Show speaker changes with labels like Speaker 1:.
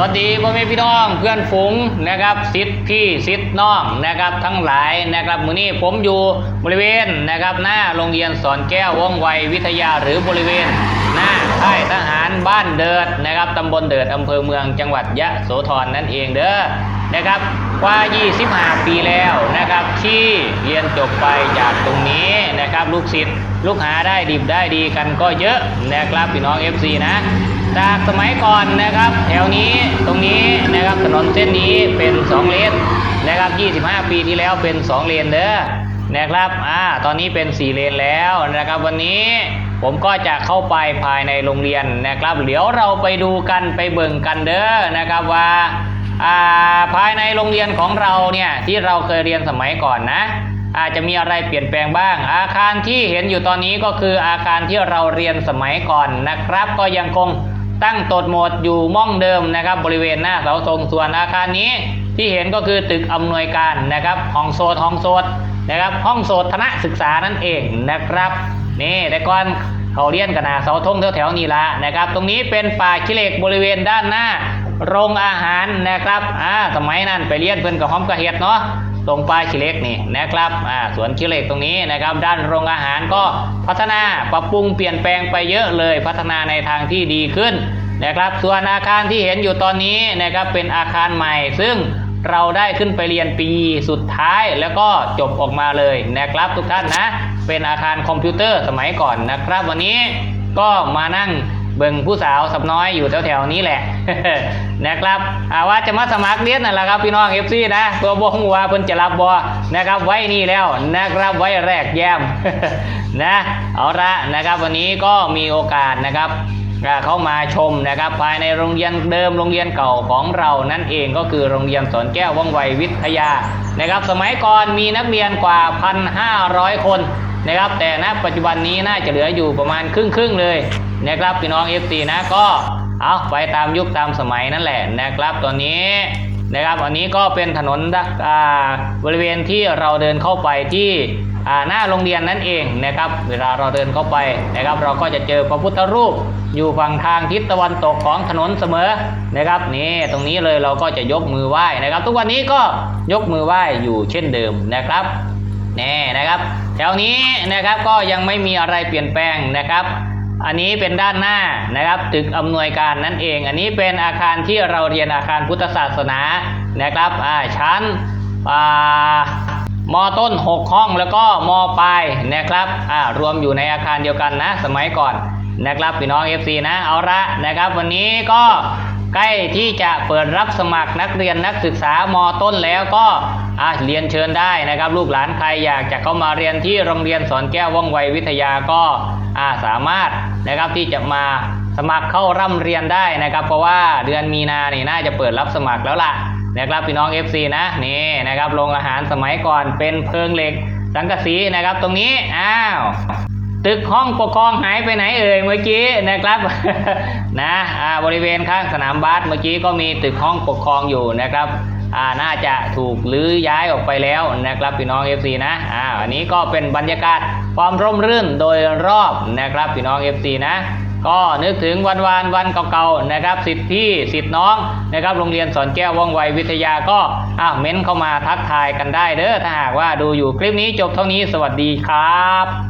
Speaker 1: สวัสดีพ่อแม่พี่น้องเพื่อนฝูงนะครับสิทธิ์พี่สิทธิ์น้องนะครับทั้งหลายนะครับมือนี้ผมอยู่บริเวณนะครับหน้าโรงเรียนสอนแก้วว่องไววิทยาหรือบริเวณ หน้าค่ายทหารบ้านเดิดนะครับตำบลเดิดอำเภอเมืองจังหวัดยะโสธรนั่นเองเด้อนะครับกว่า 25 ปีแล้วนะครับที่เรียนจบไปจากตรงนี้นะครับลูกศิษย์ลูกหาได้ดิบได้ดีกันก็เยอะนะครับพี่น้อง FC นะ จากสมัยก่อนนะครับแถวนี้ตรงนี้นะครับถนนเส้นนี้เป็น 2 เลนนะครับ 25 ปีที่แล้วเป็น 2 เลนเด้อนะครับอ่าตอนนี้เป็น 4 เลนแล้วนะครับวันนี้ผมก็จะเข้าไปภายในโรงเรียนนะครับเดี๋ยวเราไปดูกันไปเบิ่งกันเด้อนะครับว่าอ่าภายในโรงเรียนของเราเนี่ยที่เราเคยเรียนสมัยก่อนนะอาจจะมีอะไรเปลี่ยนแปลงบ้าง อาคารที่เห็นอยู่ตอนนี้ก็คืออาคารที่เราเรียนสมัยก่อนนะครับ ก็ยังคง ตั้งตดโหมดอยู่ม่องเดิมนะครับ บริเวณหน้าเสาธงส่วนอาคารนี้ที่เห็นก็คือตึกอำนวยการนะครับห้องโซดห้องโซดนะครับ ห้องโสดธนศึกษานั่นเองนะครับนี่แต่ก่อนเขาเรียนกันนาเสาธงแถวๆนี้ละนะครับ ตรงนี้เป็นป่าขี้เหล็กบริเวณด้านหน้าโรงอาหารนะครับอ่าสมัยนั้นไปเรียนเพิ่นกับหอมกระเห็ดเนาะ ตรงป้ายชิเล็กนี่นะครับอ่าสวนชิเล็กตรงนี้นะครับ ด้านโรงอาหารก็พัฒนาปรับปรุงเปลี่ยนแปลงไปเยอะเลยพัฒนาในทางที่ดีขึ้นนะครับส่วนอาคารที่เห็นอยู่ตอนนี้นะครับเป็นอาคารใหม่ ซึ่งเราได้ขึ้นไปเรียนปีสุดท้ายแล้วก็จบออกมาเลยนะครับทุกท่านนะ เป็นอาคารคอมพิวเตอร์สมัยก่อนนะครับ วันนี้ก็มานั่ง เบิ่งผู้สาวสับน้อยอยู่แถวๆนี้แหละนะครับอาว่าจะมาสมัครเรียนนั่นแหละครับพี่น้องเอฟซีนะตัวบงว่าเพิ่นจะรับบอนะครับไว้นี่แล้วนะครับไว้แรกแย้มนะเอาละนะครับวันนี้ก็มีโอกาสนะครับเข้ามาชมนะครับภายในโรงเรียนเดิมโรงเรียนเก่าของเรานั่นเองก็คือโรงเรียนสอนแก้วว่องไววิทยานะครับสมัยก่อนมีนักเรียนกว่า 1,500 คนนะครับแต่ณปัจจุบันนี้น่าจะเหลืออยู่ประมาณครึ่งครึ่งๆเลย นะครับพี่น้อง FC นะก็เอาไปตามยุคตามสมัยนั่นแหละนะครับตอนนี้นะครับอันนี้ก็เป็นถนนอ่าบริเวณที่เราเดินเข้าไปที่อ่าหน้าโรงเรียนนั่นเองนะครับเวลาเราเดินเข้าไปนะครับ เราก็จะเจอพระพุทธรูปอยู่ฝั่งทางทิศตะวันตกของถนนเสมอนะครับนี่ตรงนี้เลยเราก็จะยกมือไหว้นะครับ ทุกวันนี้ก็ยกมือไหว้อยู่เช่นเดิมนะครับแน่นะครับ แถวนี้นะครับก็ยังไม่มีอะไรเปลี่ยนแปลงนะครับ อันนี้เป็นด้านหน้านะครับตึกอำนวยการนั่นเอง อันนี้เป็นอาคารที่เราเรียนอาคารพุทธศาสนานะครับชั้นมต้น 6 ห้องแล้วก็มปลายนะครับรวมอยู่ในอาคารเดียวกันนะ สมัยก่อนนะครับพี่น้อง FC นะเอาละนะครับ วันนี้ก็ใกล้ที่จะเปิดรับสมัครนักเรียนนักศึกษามต้นแล้วก็เรียนเชิญได้นะครับ ลูกหลานใครอยากจะเข้ามาเรียนที่โรงเรียนสอนแก้วว่องไววิทยาก็สามารถ นะครับที่จะมาสมัครเข้าร่ำเรียนได้นะครับ เพราะว่าเดือนมีนาเนี่ยน่าจะเปิดรับสมัครแล้วล่ะนะครับพี่น้อง FC นะนี่นะครับโรงอาหารสมัยก่อนเป็นเพิงเหล็กสังกะสีนะครับตรงนี้อ้าวตึกห้องปกครองหายไปไหนเอ่ยเมื่อกี้นะครับนะบริเวณข้างสนามบาสเมื่อกี้ก็มีตึกห้องปกครองอยู่นะครับน่าจะถูกรื้อย้ายออกไปแล้วนะครับพี่น้อง FC นะอ่าอันนี้ก็เป็นบรรยากาศ ความร่มรื่นโดยรอบนะครับพี่น้อง FC นะก็นึกถึงวันวานวันเก่าๆนะครับสิทธิ์พี่สิทธิ์น้องนะครับโรงเรียนสอนแก้วว่องไววิทยาก็อ้าวเม้นเข้ามาทักทายกันได้เด้อถ้าหากว่าดูอยู่คลิปนี้จบเท่านี้สวัสดีครับ